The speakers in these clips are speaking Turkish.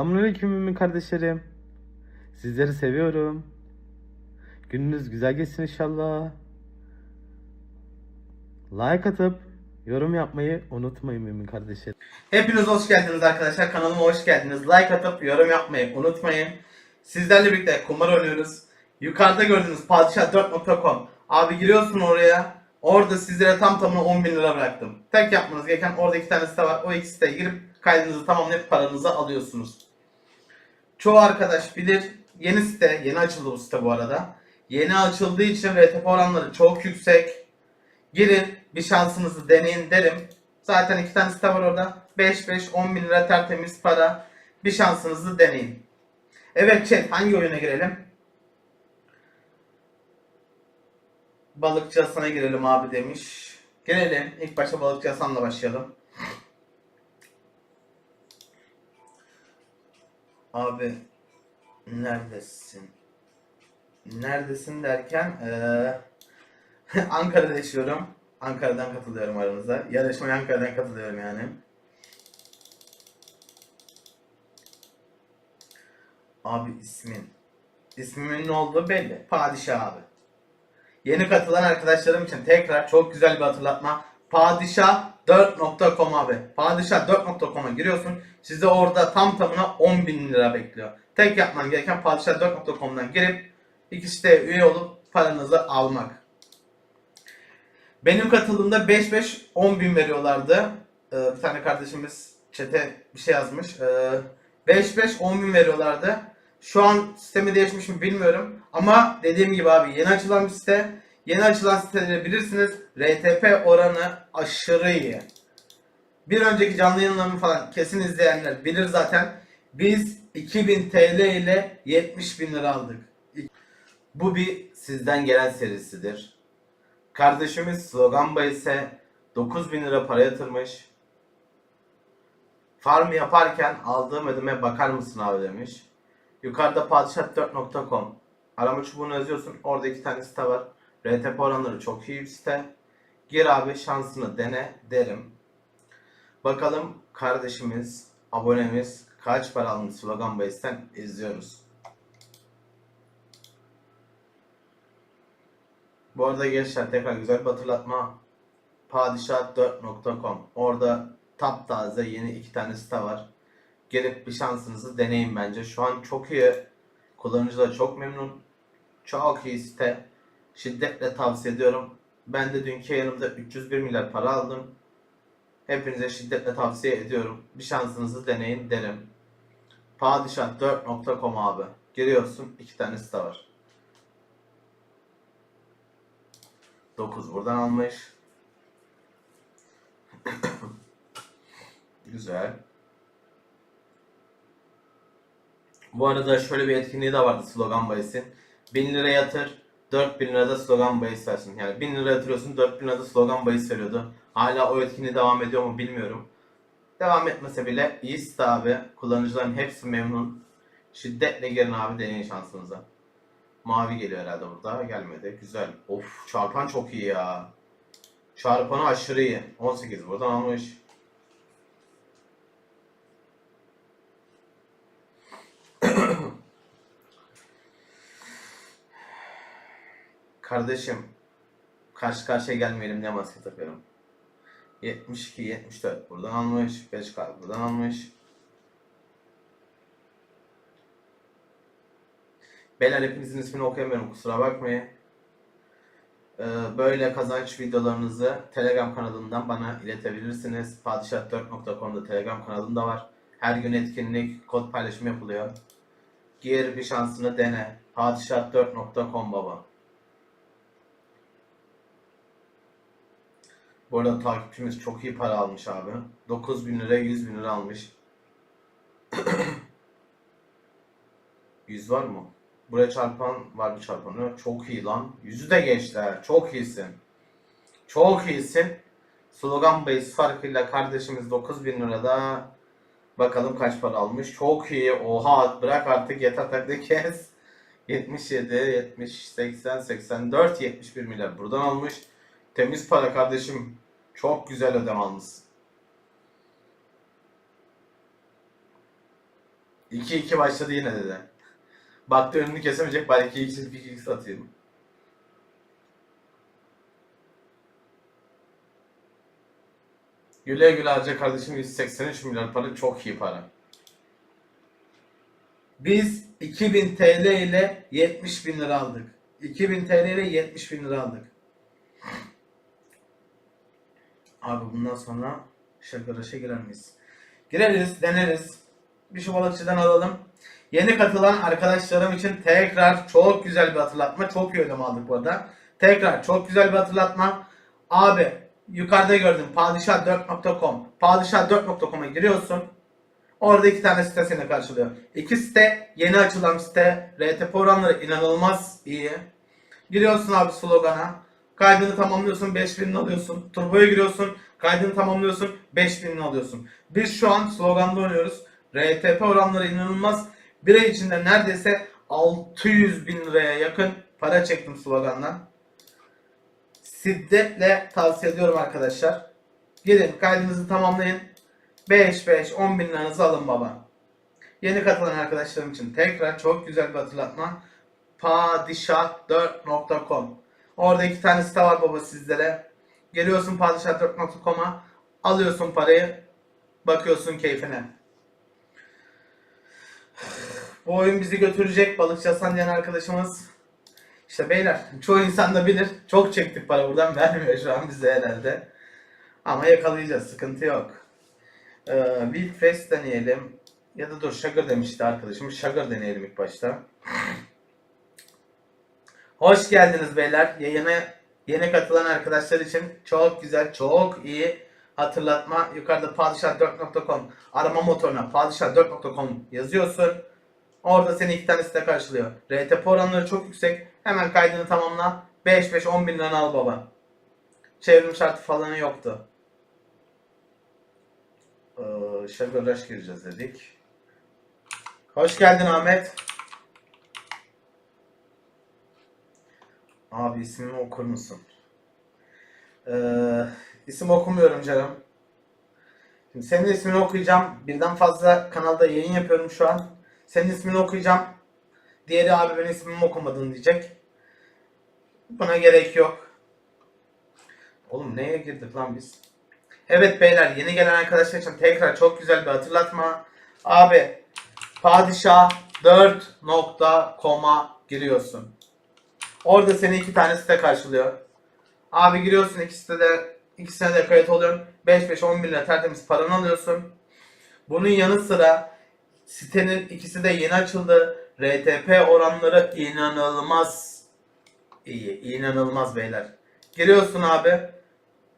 Selamünaleyküm mümin kardeşlerim. Sizleri seviyorum. Gününüz güzel geçsin inşallah. Like atıp yorum yapmayı unutmayın mümin kardeşlerim. Hepiniz hoş geldiniz arkadaşlar. Kanalıma hoş geldiniz. Like atıp yorum yapmayı unutmayın. Sizlerle birlikte kumar oynuyoruz. Yukarıda gördüğünüz padişah4.com Abi giriyorsun oraya. Orada sizlere tam tamına 10 bin lira bıraktım. Tek yapmanız gereken orada iki tane site var. O iki siteye girip kaydınızı tamamlayıp paranızı alıyorsunuz. Çoğu arkadaş bilir. Yeni site, yeni açıldı bu site bu arada. Yeni açıldığı için RTP oranları çok yüksek. Girin bir şansınızı deneyin derim. Zaten iki tane site var orada. 5-5 10 bin lira tertemiz para. Bir şansınızı deneyin. Evet chat hangi oyuna girelim? Balıkçı Hasan'a girelim abi demiş. Girelim. İlk başta Balıkçı Hasan'la başlayalım. Abi neredesin? Neredesin derken eee Ankara'da yaşıyorum. Ankara'dan katılıyorum aranıza. Yarışmaya Ankara'dan katılıyorum yani. Abi ismin. İsmimin ne olduğu belli. Padişah abi. Yeni katılan arkadaşlarım için tekrar çok güzel bir hatırlatma. Padişah4.com abi. Padişah4.com'a giriyorsun. Size orada tam tamına 10 bin lira bekliyor. Tek yapman gereken padişah4.com'dan girip iki siteye üye olup paranızı almak. Benim katıldığımda 5-5 10 bin veriyorlardı. Ee, bir tane kardeşimiz çete bir şey yazmış. Ee, 5-5 10 bin veriyorlardı. Şu an sistemi değişmiş mi bilmiyorum. Ama dediğim gibi abi yeni açılan bir site. Yeni açılan siteleri bilirsiniz. RTP oranı aşırı iyi. Bir önceki canlı yayınlarımı falan kesin izleyenler bilir zaten. Biz 2000 TL ile 70 bin lira aldık. Bu bir sizden gelen serisidir. Kardeşimiz Slogan Bay ise 9000 lira para yatırmış. Farm yaparken aldığım ödeme bakar mısın abi demiş. Yukarıda padişah4.com Arama çubuğunu yazıyorsun. Orada iki tane site var. RTP oranları çok iyi bir site. Gir abi şansını dene derim. Bakalım kardeşimiz, abonemiz kaç para almış Slogan Base'ten izliyoruz. Bu arada gençler tekrar güzel bir hatırlatma. Padişah4.com Orada taptaze yeni iki tane site var. Gelip bir şansınızı deneyin bence. Şu an çok iyi. Kullanıcı da çok memnun. Çok iyi site. Şiddetle tavsiye ediyorum. Ben de dünkü yayınımda 301 milyar para aldım. Hepinize şiddetle tavsiye ediyorum. Bir şansınızı deneyin derim. Padişah4.com abi. Giriyorsun iki tane site var. 9 buradan almış. Güzel. Bu arada şöyle bir etkinliği de vardı Slogan Bayis'in. 1000 lira yatır, 4000 lirada slogan bahis versin. Yani 1000 lira yatırıyorsun 4000 lirada slogan bahis veriyordu. Hala o etkinliği devam ediyor mu bilmiyorum. Devam etmese bile iyisi abi. Kullanıcıların hepsi memnun. Şiddetle girin abi deneyin şansınıza. Mavi geliyor herhalde burada. Gelmedi. Güzel. Of çarpan çok iyi ya. Çarpanı aşırı iyi. 18 buradan almış. Kardeşim karşı karşıya gelmeyelim diye maske takıyorum. 72, 74 buradan almış. 5 kart buradan almış. Beyler hepinizin ismini okuyamıyorum kusura bakmayın. Ee, böyle kazanç videolarınızı Telegram kanalından bana iletebilirsiniz. Padişah4.com'da Telegram kanalım da var. Her gün etkinlik, kod paylaşımı yapılıyor. Gir bir şansını dene. Padişah4.com baba. Bu arada takipçimiz çok iyi para almış abi. 9000 lira 100 bin lira almış. 100 var mı? Buraya çarpan var bir çarpanı. Çok iyi lan. Yüzü de ha. Çok iyisin. Çok iyisin. Slogan base farkıyla kardeşimiz 9000 lirada bakalım kaç para almış. Çok iyi. Oha bırak artık yeter takla kes. 77, 70, 80, 84, 71 milyar buradan almış. Temiz para kardeşim. Çok güzel ödem almışsın. 2-2 başladı yine dedi. Baktı önünü kesemeyecek bari 2x 2x atayım. Güle güle harca kardeşim 183 milyar para çok iyi para. Biz 2000 TL ile 70 bin lira aldık. 2000 TL ile 70 bin lira aldık. Abi bundan sonra şakaraşa girer miyiz? Gireriz, deneriz. Bir şu balıkçıdan alalım. Yeni katılan arkadaşlarım için tekrar çok güzel bir hatırlatma. Çok iyi ödeme aldık bu arada. Tekrar çok güzel bir hatırlatma. Abi yukarıda gördüm padişah4.com. Padişah4.com'a giriyorsun. Orada iki tane site seni karşılıyor. İki site yeni açılan site. RTP oranları inanılmaz iyi. Giriyorsun abi slogana. Kaydını tamamlıyorsun 5000 alıyorsun. Turbo'ya giriyorsun. Kaydını tamamlıyorsun 5000 alıyorsun. Biz şu an sloganda oynuyoruz. RTP oranları inanılmaz. Bir ay içinde neredeyse 600 bin liraya yakın para çektim slogandan. Şiddetle tavsiye ediyorum arkadaşlar. Gelin kaydınızı tamamlayın. 5-5-10 bin liranızı alın baba. Yeni katılan arkadaşlarım için tekrar çok güzel bir hatırlatma. Padişah4.com Orada iki tane site var baba sizlere. Geliyorsun padişah4.com'a alıyorsun parayı bakıyorsun keyfine. Bu oyun bizi götürecek balıkçı Hasan diyen arkadaşımız. İşte beyler çoğu insan da bilir. Çok çektik para buradan vermiyor şu an bize herhalde. Ama yakalayacağız sıkıntı yok. Ee, Wild Fest deneyelim. Ya da dur Sugar demişti arkadaşım. Sugar deneyelim ilk başta. Hoş geldiniz beyler. Yayına yeni katılan arkadaşlar için çok güzel, çok iyi hatırlatma. Yukarıda padişah4.com arama motoruna padişah4.com yazıyorsun. Orada seni iki tane site karşılıyor. RTP oranları çok yüksek. Hemen kaydını tamamla. 5-5-10 bin liranı al baba. Çevrim şartı falan yoktu. Ee, Rush gireceğiz dedik. Hoş geldin Ahmet. Abi ismimi okur musun? Ee, isim okumuyorum canım. Şimdi senin ismini okuyacağım. Birden fazla kanalda yayın yapıyorum şu an. Senin ismini okuyacağım. Diğeri abi benim ismimi okumadın diyecek. Buna gerek yok. Oğlum neye girdik lan biz? Evet beyler yeni gelen arkadaşlar için tekrar çok güzel bir hatırlatma. Abi padişah4.com'a giriyorsun. Orada seni iki tane site karşılıyor. Abi giriyorsun iki sitede ikisine de kayıt oluyorsun. 5-5-10 bin lira tertemiz paranı alıyorsun. Bunun yanı sıra sitenin ikisi de yeni açıldı. RTP oranları inanılmaz iyi. inanılmaz beyler. Giriyorsun abi.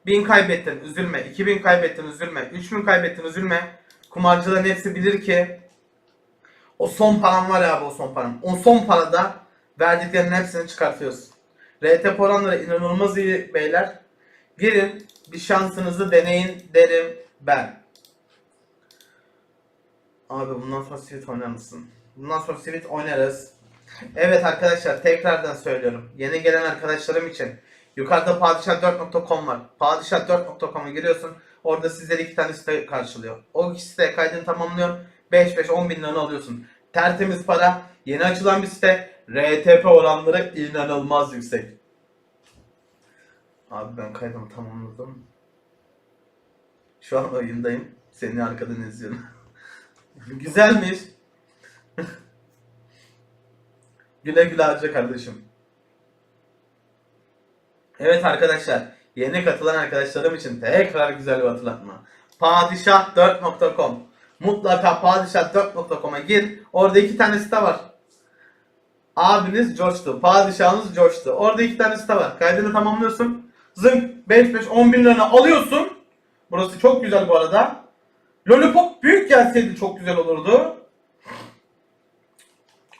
1000 kaybettin üzülme. 2000 kaybettin üzülme. 3000 kaybettin üzülme. Kumarcıların hepsi bilir ki o son paran var ya abi o son paran. O son parada verdiklerinin hepsini çıkartıyorsun. RT oranları inanılmaz iyi beyler. Girin bir şansınızı deneyin derim ben. Abi bundan sonra Sweet oynar mısın? Bundan sonra Sweet oynarız. Evet arkadaşlar tekrardan söylüyorum. Yeni gelen arkadaşlarım için yukarıda padişah4.com var. Padişah4.com'a giriyorsun. Orada sizleri iki tane site karşılıyor. O iki siteye kaydını tamamlıyorsun. 5-5-10 bin liranı alıyorsun. Tertemiz para. Yeni açılan bir site. RTP oranları inanılmaz yüksek. Abi ben kaydımı tamamladım. Şu an oyundayım. Seni arkadan izliyorum. Güzelmiş. güle güle harca kardeşim. Evet arkadaşlar. Yeni katılan arkadaşlarım için tekrar güzel bir hatırlatma. Padişah4.com Mutlaka padişah4.com'a gir. Orada iki tane site var. Abiniz coştu. Padişahınız coştu. Orada iki tane site var. Kaydını tamamlıyorsun. Zınk 5 5 10 bin liranı alıyorsun. Burası çok güzel bu arada. Lollipop büyük gelseydi çok güzel olurdu.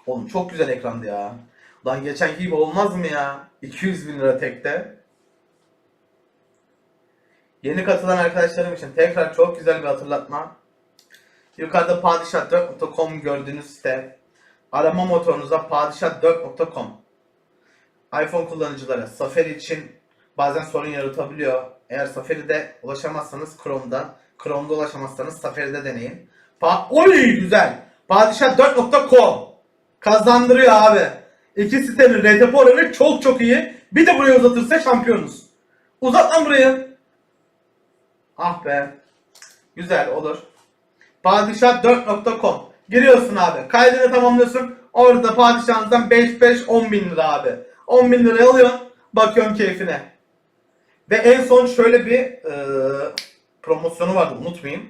Oğlum çok güzel ekrandı ya. Lan geçenki gibi olmaz mı ya? 200 bin lira tekte. Yeni katılan arkadaşlarım için tekrar çok güzel bir hatırlatma. Yukarıda padişah4.com gördüğünüz site. Arama motorunuzda padişah4.com. iPhone kullanıcılara Safari için bazen sorun yaratabiliyor. Eğer Safari'de ulaşamazsanız Chrome'da, Chrome'da ulaşamazsanız Safari'de deneyin. Pa Oy güzel. Padişah4.com kazandırıyor abi. İki sitenin RTP oranı çok çok iyi. Bir de buraya uzatırsa şampiyonuz. Uzat lan burayı. Ah be. Güzel olur. Padişah4.com Giriyorsun abi. Kaydını tamamlıyorsun. Orada padişahınızdan 5 5 10 bin lira abi. 10 bin liraya alıyorsun. Bakıyorsun keyfine. Ve en son şöyle bir e, promosyonu vardı unutmayayım.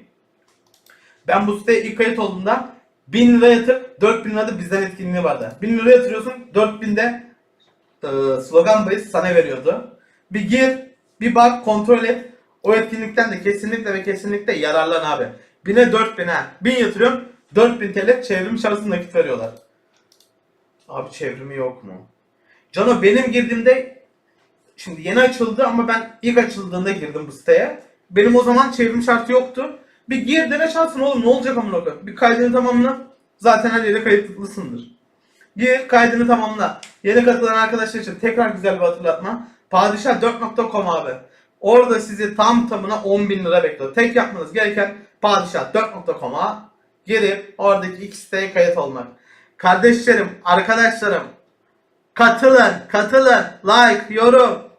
Ben bu siteye ilk kayıt olduğumda 1000 lira yatır 4000 lirada bizden etkinliği vardı. 1000 lira yatırıyorsun 4000'de e, slogan bahis sana veriyordu. Bir gir, bir bak, kontrol et. O etkinlikten de kesinlikle ve kesinlikle yararlan abi. 1000'e 4000 ha. 1000 yatırıyorum 4000 TL çevrim şarjı nakit veriyorlar. Abi çevrimi yok mu? Cano benim girdiğimde şimdi yeni açıldı ama ben ilk açıldığında girdim bu siteye. Benim o zaman çevrim şartı yoktu. Bir gir dene şansın oğlum ne olacak amına koyayım. Bir kaydını tamamla. Zaten her yere kayıtlısındır. Gir kaydını tamamla. Yeni katılan arkadaşlar için tekrar güzel bir hatırlatma. Padişah4.com abi. Orada sizi tam tamına 10 bin lira bekliyor. Tek yapmanız gereken padişah4.com'a girip oradaki iki siteye kayıt olmak. Kardeşlerim, arkadaşlarım katılın, katılın, like, yorum.